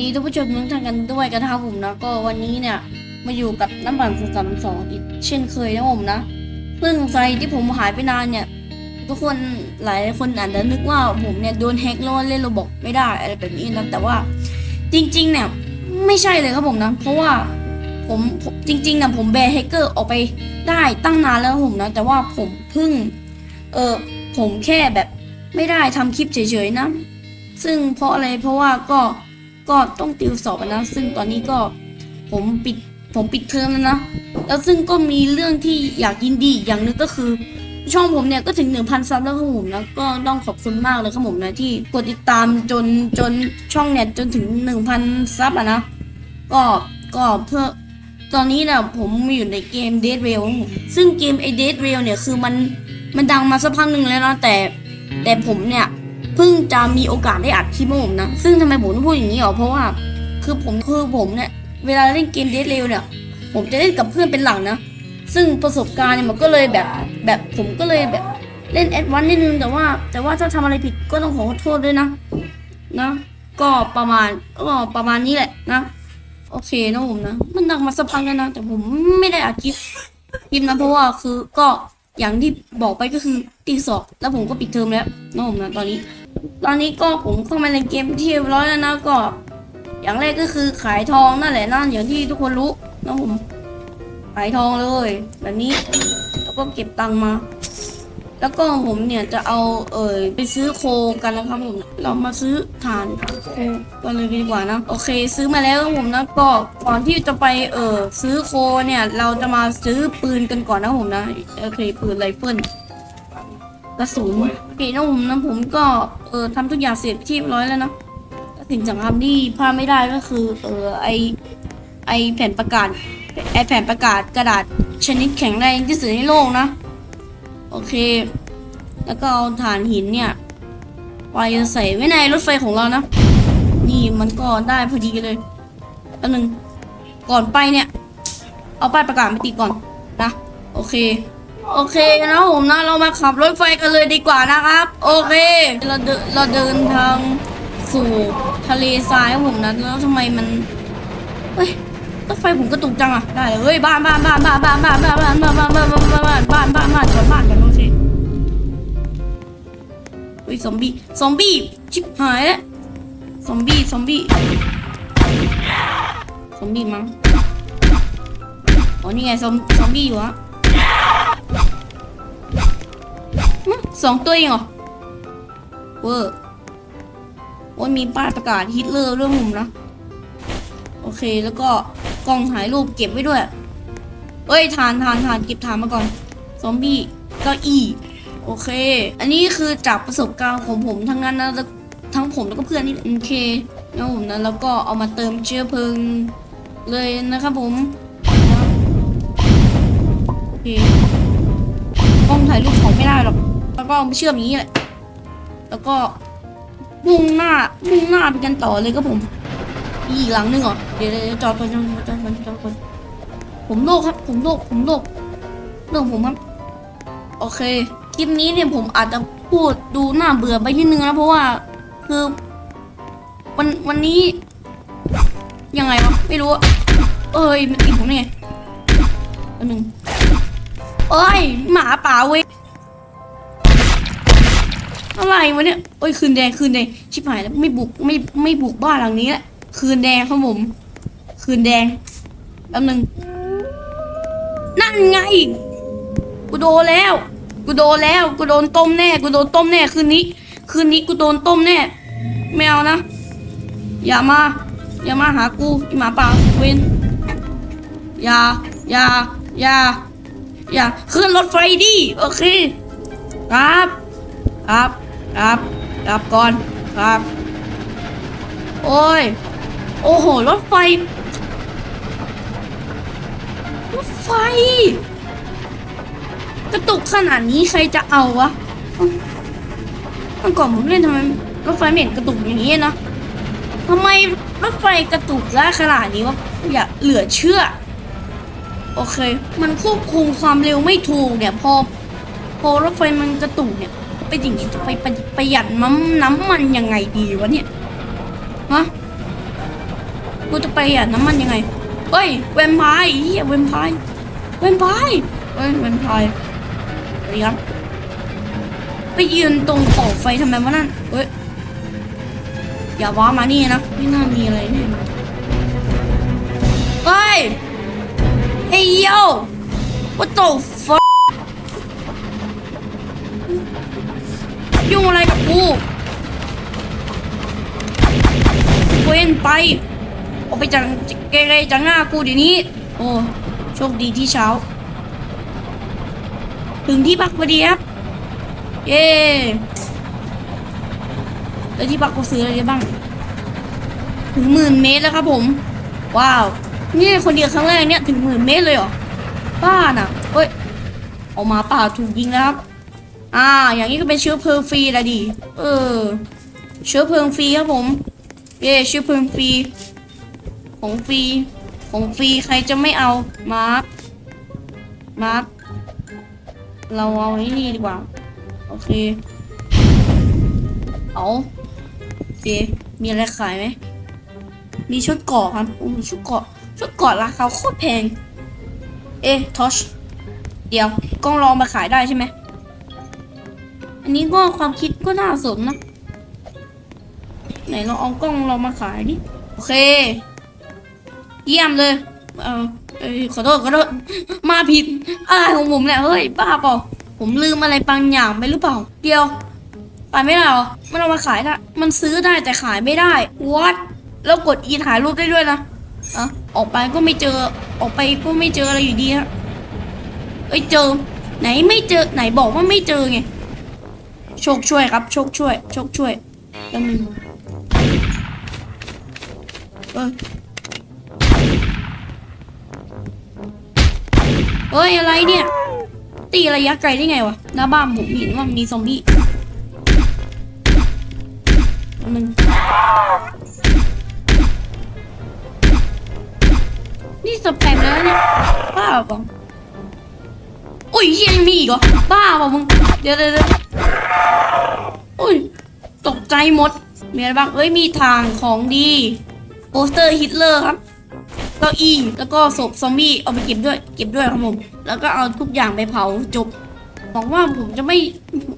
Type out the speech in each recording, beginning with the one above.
ดีท่านผู้ชมทุกท่านกันด้วยกันนะครับผมนะก็วันนี้เนี่ยมาอยู่กับน้ำปั่นสามสองอีกเช่นเคยนะผมนะซึ่งไฟที่ผมหายไปนานเนี่ย ทุกคนหลายคนอาจจะนึกว่าผมเนี่ยโดนแฮกแล้วเล่นระบบไม่ได้อะไรแบบนี้นะแต่ว่าจริง ๆ เนี่ยไม่ใช่เลยครับผมนะ เพราะว่าผมจริงๆนะผมแบร์แฮกเกอร์ออกไปได้ตั้งนานแล้วผมนะแต่ว่าผมเพิ่งเออผมแค่แบบไม่ได้ทำคลิปเฉยๆนะ ซึ่งเพราะอะไรเพราะว่าก็ ก็ต้องติวสอบนะ ซึ่งตอนนี้ก็ผมปิดผมปิดเทอมแล้วนะ แล้วซึ่งก็มีเรื่องที่อยากยินดีอย่างหนึงก็คือ ช่องผมเนี่ยก็ถึง 1,000 ซับแล้วครับผมนะก็ต้องขอบคุณมากเลยครับผมนะที่กดติดตามจนจนช่องเนี่ยจนถึง 1,000 ซับอะนะ ก็ก็เพื่อตอนนี้เนี่ยผมอยู่ในเกม Dead Rail ซึ่งเกมไอ Dead Rail เนี่ยคือมันมันดังมาสักพักหนึ่งแล้วนะแต่แต่ผมเนี่ย เพิ่งจะมีโอกาสได้อัดคลิปของผมนะ ซึ่งทำไมผมต้องพูดอย่างนี้หรอเพราะว่า คือผมคือผมเนี่ย เวลาเล่นเกม Dead Rail เนี่ย ผมจะเล่นกับเพื่อนเป็นหลังนะ ซึ่งประสบการณ์เนี่ยมันก็เลยแบบแบบผมก็เลยแบบเล่นแอดวานซ์นิดนึงแต่ว่า แต่ว่าถ้าทำอะไรผิดก็ต้องขอโทษด้วยนะนะ ก็ประมาณก็ประมาณนี้แหละนะ โอเคนะผมนะ มันดังมาสักพักแล้วนะ แต่ผมไม่ได้อัดคลิปคลิปนะเพราะว่าคือก็อย่างที่บอกไปก็คือตีสอบแล้วผมก็ปิดเทอมแล้วนะผมนะตอนนี้ ตอนนี้ก็ผมเข้ามาในเกมที่เรียบร้อยแล้วนะก็ อย่างแรกก็คือขายทองนั่นแหละนะอย่างที่ทุกคนรู้นะผมขายทองเลย แบบนี้แล้วก็เก็บตังค์มา แล้วก็ผมเนี่ยจะเอาเออไปซื้อโคกันนะครับผมเรามาซื้อถ่านโคกันเลยดีกว่านะโอเค ซื้อมาแล้วครับผมนะก็ก่อนที่จะไปเออซื้อโคเนี่ย เราจะมาซื้อปืนกันก่อนนะผมนะโอเคปืนไรเฟิล กระสุนโอเคนะผมนะผมก็เออทำทุกอย่างเสร็จที่เรียบร้อยแล้วนะสิ่งสำคัญที่พลาดไม่ได้ก็คือ เออไอไอแผ่นประกาศไอแผ่นประกาศกระดาษชนิดแข็งแรงที่สุดในโลกนะ โอเค แล้วก็เอาถ่านหินเนี่ยไปใส่ไว้ในรถไฟของเรานะ นี่มันก็ได้พอดีเลยอันหนึ่งก่อนไปเนี่ย เอาป้ายประกาศมาติดก่อนนะ โอเค โอเคนะผมนะเรามาขับรถไฟกันเลยดีกว่านะครับ โอเค เราเดินเราเดินทางสู่ทะเลทรายผมนะแล้วทำไมมันเฮ้ยรถไฟผมกระตุกจังอะได้เลยเฮ้ยบ้านบ้านบ้านบ้านบ้านบ้านบ้านบ้านบ้านบ้านบ้านบ้านบ้านบ้านบ้านบ้านจอดบ้านกันโอเคเฮ้ยซอมบี้ซอมบี้ชิบหายแล้วซอมบี้ซอมบี้ซอมบี้มั้งอ๋อนี่ไงซอมซอมบี้อยู่ฮะ สองตัวเองเหรอ เวอร์โอ้ยมีป้ายประกาศฮิตเลอร์ด้วยมุมนะ โอเคแล้วก็กล้องถ่ายรูปเก็บไว้ด้วย เอ้ยทานทานทานเก็บทานมาก่อน ซอมบี้เก้าอี้โอเค อันนี้คือจากประสบการณ์ของผมทั้งนั้นนะทั้งผมแล้วก็เพื่อนนี่โอเคนะผมนะแล้วก็เอามาเติมเชื้อเพลิงเลยนะครับผมโอเคกล้องถ่ายรูปของไม่ได้หรอก แล้วก็เอาไปเชื่อมอย่างนี้แหละ แล้วก็มุ่งหน้ามุ่งหน้าไปกันต่อเลยครับผม อีกหลังนึงเหรอเดี๋ยวเดี๋ยวจอดก่อนจอดก่อนจอดก่อนจอดก่อนผมโลกครับ ผมโลกผมโลกเรื่องผมครับ โอเค คลิปนี้เนี่ยผมอาจจะพูดดูน่าเบื่อไปนิดนึงนะเพราะว่าคือวันวันนี้ ยังไงวะไม่รู้ เอ้ยมันตีผมได้ไงอันหนึ่งเอ้ยหมาป่าเว้ย อะไรวะเนี่ยโอ้ยคืนแดงคืนแดงชิบหายแล้วไม่บุกไม่ไม่บุกบ้านหลังนี้แหละคืนแดงครับผม คืนแดงแป๊บนึงนั่นไงกูโดนแล้วกูโดนแล้วกูโดนต้มแน่กูโดนต้มแน่คืนนี้ คืนนี้กูโดนต้มแน่ไม่เอานะ อย่ามา อย่ามาหากูไอหมาป่าเวนอย่าอย่าอย่าอย่าขึ้นรถไฟดิโอเคครับครับ ครับครับก่อนครับ โอ้ย โอ้โห รถไฟ รถไฟ กระตุกขนาดนี้ใครจะเอาวะเมื่อก่อนผมเล่นทำไมรถไฟเหม็นกระตุกอย่างนี้นะทำไมรถไฟกระตุกได้ขนาดนี้วะอย่าเหลือเชื่อ โอเค มันควบคุมความเร็วไม่ถูกเนี่ย พอ พอรถไฟมันกระตุกเนี่ย ไปอย่างนี้จะไปประหยัดน้ำน้ำมันยังไงดีวะเนี่ยฮะกูจะไปอะน้ำมันยังไงเฮ้ยแวมไพร์เฮียแวมไพร์แวมไพร์เฮ้ยแวมไพร์สวัสดีครับไปยืนตรงต่อไฟทำไมวะนั่นเฮ้ยอย่าว้ามานี่นะไม่น่ามีอะไรแน่นอนเฮ้ยเฮ้ยโย what the ยุ่งอะไรกับกูเว้นไปออกไปจากเกเรจากหน้ากูเดี๋ยวนี้ โอ้โชคดีที่เช้า ถึงที่พักพอดีครับ เย้แล้วที่พักกูซื้ออะไรบ้าง ถึงหมื่นเมตรแล้วครับผม ว้าว นี่คนเดียวครั้งแรกเนี่ยถึงหมื่นเมตรเลยเหรอบ้าน่ะเฮ้ยออกมาป่าถูกยิงแล้วครับ อ่า อย่างนี้ก็เป็นเชื้อเพลิงฟรีละดีเออ เชื้อเพลิงฟรีครับผม เย่เชื้อเพลิงฟรี ของฟรี ของฟรีใครจะไม่เอา มาร์ค มาร์ค เราเอาไอ้นี่ดีกว่า โอเค เอาโอเค มีอะไรขายไหม มีชุดเกาะครับอู้ชุดเกาะ ชุดเกาะราคาโคตรแพง เอ๊ะทอช เดี๋ยว กล้องลองมาขายได้ใช่ไหม อันนี้ก็ความคิดก็น่าสนนะ ไหนเราเอากล้องเรามาขายดิโอเค เยี่ยมเลย เออเอ้ยขอโทษขอโทษมาผิดอะไรของผมเนี่ยเฮ้ยบ้าเปล่าผมลืมอะไรบางอย่างไปหรือเปล่า เดียวไปไม่ได้หรอมันเอามาขายได้มันซื้อได้แต่ขายไม่ได้ what แล้วกดอีถ่ายรูปได้ด้วยนะอะออกไปก็ไม่เจอออกไปก็ไม่เจออะไรอยู่ดีฮะเอ้ยเจอ ไหนไม่เจอไหนบอกว่าไม่เจอไง โชคช่วยครับ โชคช่วย โชคช่วยแป๊บนึงเอ้ยเฮ้ยอะไรเนี่ย ตีระยะไกลได้ไงวะหน้าบ้านผมเห็นว่ามีซอมบี้แป๊บนึงนี่สแปมแล้วเนี่ยบ้าเปล่าอุ้ยยังมีอีกเหรอบ้าเปล่ามึงเดี๋ยวเดี๋ยวเดี๋ยวอุ้ยตก ใจหมด มีอะไรบ้าง เอ้ย มีทางของดีโปสเตอร์ฮิตเลอร์ครับเก้าอี้แล้วก็ศพซอมบี้เอาไปเก็บด้วยเก็บด้วยครับผม แล้วก็เอาทุกอย่างไปเผาจบหวังว่าผมจะไม่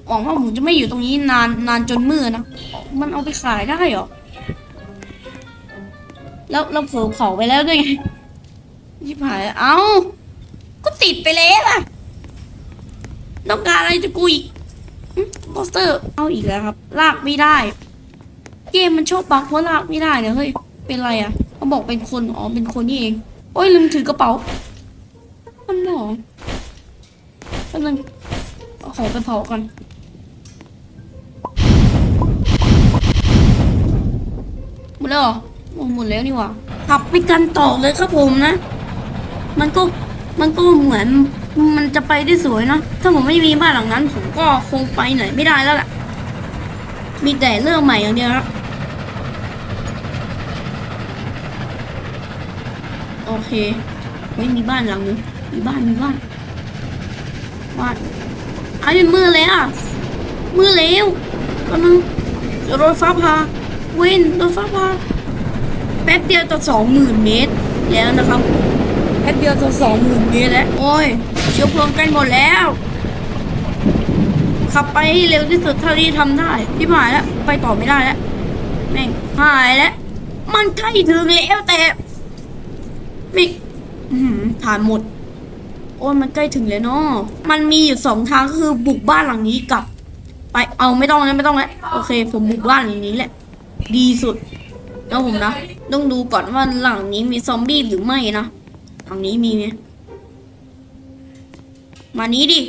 หวังว่าผมจะไม่อยู่ตรงนี้นานนานจนมืดนะ มันเอาไปขายได้เหรอ แล้วเราเผลอเผาไปแล้วด้วยไงชิบหายเอ้าก็ติดไปแล้วอะต้องการอะไรจะกูอีก โปสเตอร์ เอาอีกแล้วครับ ลากไม่ได้ เกมมันชอบบักเพราะลากไม่ได้เนี่ยเฮ้ย เป็นไรอะเขาบอกเป็นคน อ๋อ เป็นคนนี่เอง โอ้ยลืมถือกระเป๋ามันหรอแป๊บนึงเอาของไปเผาก่อนหมดแล้วเหรอโอ้หมดแล้วนี่หว่าขับไปกันต่อเลยครับผมนะ มันก็มันก็เหมือน มันจะไปได้สวยเนอะถ้าผมไม่มีบ้านหลังนั้น ผมก็คงไปไหนไม่ได้แล้วแหละมีแต่เรื่องใหม่อย่างเดียวครับโอเคเฮ้ยมีบ้านหลังนึงมีบ้านมีบ้านบ้านไอ้มือแล้วอะมือแล้วกำลังรถฟ้าพาเว้นรถฟ้าพาแป๊บเดียวจะสองหมื่นเมตรแล้วนะครับแป๊บเดียวจะสองหมื่นเมตรแล้วโอ้ย เชื้อเพลิงกล้หมดแล้ว ขับไปให้เร็วที่สุดเท่าที่ทำได้ที่หายแล้ว ไปต่อไม่ได้แล้วแม่งหายแล้ว มันใกล้ถึงแล้วแต่ม่อื้อหือฐานหมด โอ้ยมันใกล้ถึงแล้วเนาะมันมีอยู่สองทางก็คือบุกบ้านหลังนี้กับ ไปเอาไม่ต้องแล้วไม่ต้องแล้วโอเค ผมบุกบ้านหลังนี้แหละ ดีสุดแล้วผมนะ ต้องดูก่อนว่าหลังนี้มีซอมบี้หรือไม่นะหลังนี้มีไหม มานี้ดิ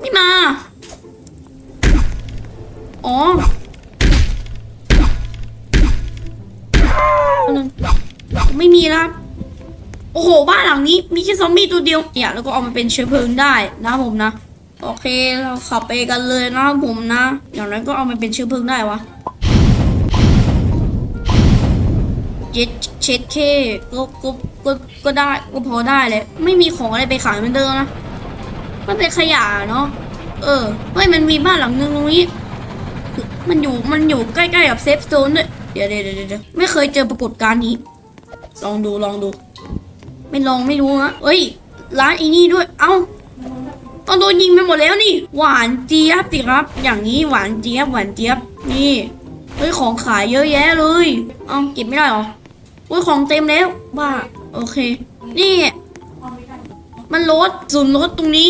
ไม่มา อ๋อไม่มีแล้วโอ้โห บ้านหลังนี้มีแค่ซอมบี้ตัวเดียวเนี่ยแล้วก็เอามาเป็นเชื้อเพลิงได้นะผมนะ โอเคเราขับไปกันเลยนะผมนะ อย่างนั้นก็เอามาเป็นเชื้อเพลิงได้วะเจ็ดเช็ดเคก็ก็ก็ก็ได้ก็พอได้เลย ไม่มีของอะไรไปขายเหมือนเดิมนะ มันเป็นขยะเนาะ เออเฮ้ยมันมีบ้านหลังนึงตรงนี้ มันอยู่ มันอยู่ใกล้ๆกับเซฟโซนด้วย เดี๋ยวเดี๋ยวเดี๋ยวเดี๋ยวไม่เคยเจอปรากฏการณ์นี้ ลองดู ลองดู ไม่ลองไม่รู้นะเอ้ย ร้านอ้นี่ด้วย เอ้าต้องโดนยิงไปหมดแล้วนี่ หวานเจี๊ยบสิครับ อย่างนี้หวานเจี๊ยบหวานเจี๊ยบ นี่ เฮ้ยของขายเยอะแยะเลย เอ้าเก็บไม่ได้เหรออุ้ยของเต็มแล้วบ้า โอเค นี่ มันลดศูนย์ลดตรงนี้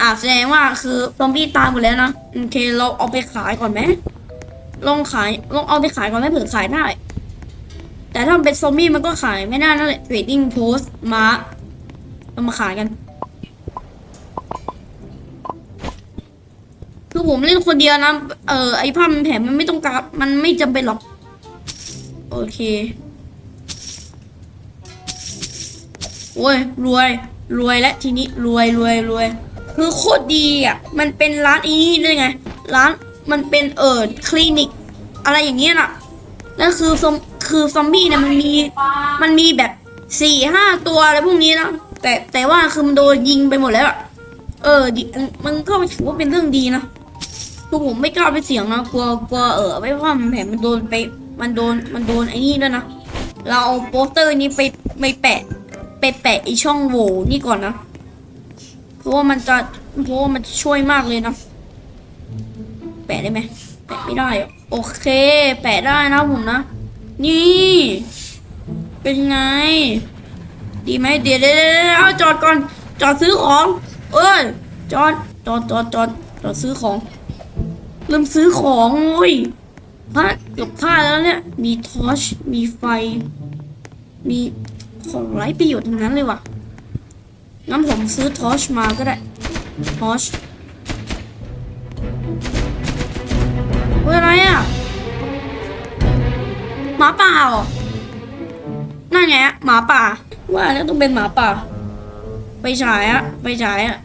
อ่าแสดงว่าคือซอมบี้ตายหมดแล้วนะโอเคเราเอาไปขายก่อนไหมลองขายลองเอาไปขายก่อนไหมเผื่อขายได้ แต่ถ้ามันเป็นซอมบี้มันก็ขายไม่ได้นั่นแหละ trading post มาเอามาขายกันคือผมเล่นคนเดียวนะ เออไอ้ผ้ามันแผลมันไม่ต้องการมันไม่จำเป็นหรอก โอเคโอ้ยรวย รวยและทีนี้รวยรวยรวย คือโคตรดีอะ มันเป็นร้านอีนี่ด้วยไง ร้านมันเป็นเอิดคลินิก อะไรอย่างเงี้ยน่ะแล้วคือซอมคือซอมบี้เนี่ยมันมีมันมีแบบสี่ห้าตัวอะไรพวกนี้นะแต่แต่ว่าคือมันโดนยิงไปหมดแล้วอะเออมันก็ถือว่าเป็นเรื่องดีนะคือผมไม่กล้าไปเสียงนะกลัวกลัวเออไม่ว่ามันแผลมันโดนไป มันโดนมันโดนไอ้นี่ด้วยนะเราเอาโปสเตอร์นี้ไปไปแปะไปแปะไอช่องโหว่นี่ก่อนนะ ราะว่ามันจะเพราะว่ามันช่วยมากเลยนะ แปะได้ไหมแปะไม่ได้ โอเค แปะได้นะผมนะ นี่ เป็นไง ดีไหมเดี๋ยวเดี๋ยวเดี๋ยวเอาจอดก่อน จอดซื้อของ เอ้ยจอดจอดจอดจอดจอดซื้อของ เริ่มซื้อของเว้ยพลาดเกือบพลาดแล้วเนี่ย มีทอช มีไฟ มีของไร้ประโยชน์ทั้งนั้นเลยว่ะ งั้นผมซื้อทอชมาก็ได้ทอชเฮ้ยอะไรอะหมาป่าเหรอนั่นไงหมาป่า ว่าแล้วต้องเป็นหมาป่า ไปฉายอะไปฉายอะ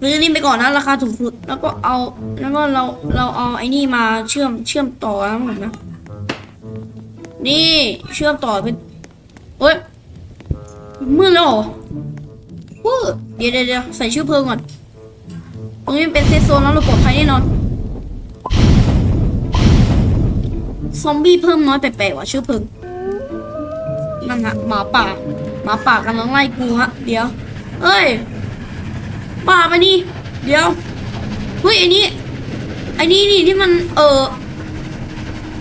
ซื้อนี่ไปก่อนนะราคาถูกสุด แล้วก็เอาแล้วก็เราเราเอาไอ้นี่มาเชื่อมเชื่อมต่อนะผมนะนี่เชื่อมต่อเป็นเฮ้ยมืดแล้วเหรอ ว้อเดี๋ยวเดี๋ยวใส่ชื่อเพลิงก่อน ตรงนี้เป็นเซฟโซนแล้วเราปลอดภัยแน่นอน ซอมบี้เพิ่มน้อยแปลกๆว่ะชื่อเพลิง นั่นฮะหมาป่า หมาป่ากำลังไล่กูฮะ เดี๋ยว เอ้ย ป่าไปนี่ เดี๋ยว เฮ้ยไอ้นี่ไอ้นี่นี่ที่มัน เออ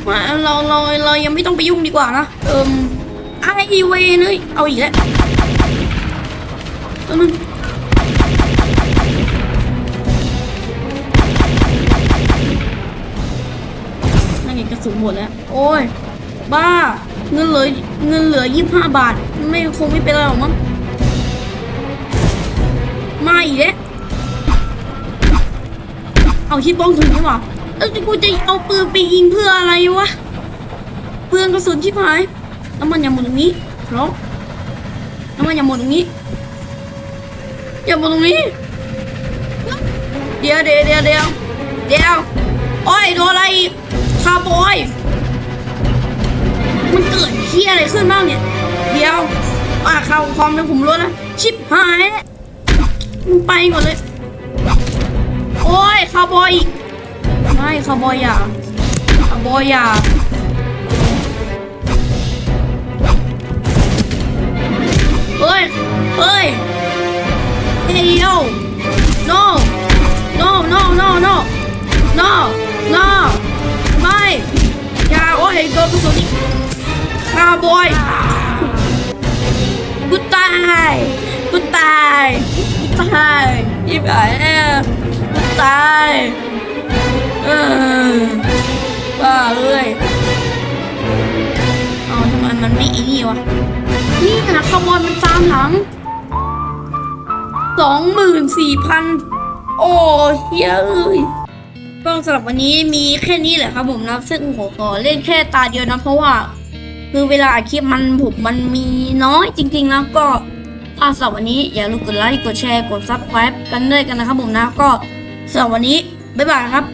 ว่าเราเราเรายังไม่ต้องไปยุ่งดีกว่านะ เอิมไอเวเนยเอาอีกแล้ว ตัวนึงนั่นไงกระสุนหมดแล้ว โอ้ย บ้า เงินเหลือเงินเหลือยี่ห้าบาท ไม่คงไม่เป็นไรหรอกมั้งมาอีกแล้วเอาที่ป้องถึงนี่หว่าแล้วกูจะเอาปืนไปยิงเพื่ออะไรวะเปลืองกระสุนชิบหายน้ำมันอย่าหมดตรงนี้พร้อมน้ำมันอย่าหมดตรงนี้ อย่ามดตรงนี้ เดี๋ยวเดี๋ยวเดี๋ยวเดี๋ยวเดี๋ยวโอ้ยโดนอะไรคาร์บอยมันเกิดเฮียอะไรขึ้นบ้างเนี่ย เดี๋ยวอ่าข่าวความเป็นผมรู้นะชิบหายมึงไปก่อนเลย โอ้ยคาร์บอยอีกไม่คาร์บอยอย่าคาร์บอยอย่าเฮ้ยเฮ้ย Hey yo no no no no no no no ไม่อย่าโอ้ยโดนกระสุนอีกคาร์บอยกูตายกูตายกูตายยิบหายแล้กูตายเออบ้าเลยเอาทำไมมันไม่อีนี่วะนี่นะขโมยมันตามหลัง สองหมื่นสี่พันโอ้เฮ้ยเอ้ยก็สำหรับวันนี้มีแค่นี้แหละครับผมนะซึ่งผมขอเล่นแค่ตาเดียวนะ เพราะว่า คือเวลาอัดคลิปมันผมมันมีน้อยจริงๆนะก็ถ้าสำหรับวันนี้อย่าลืมกดไลค์กดแชร์กดซับสไครป์กันด้วยกันนะครับผมนะก็สำหรับวันนี้บ๊ายบายครับ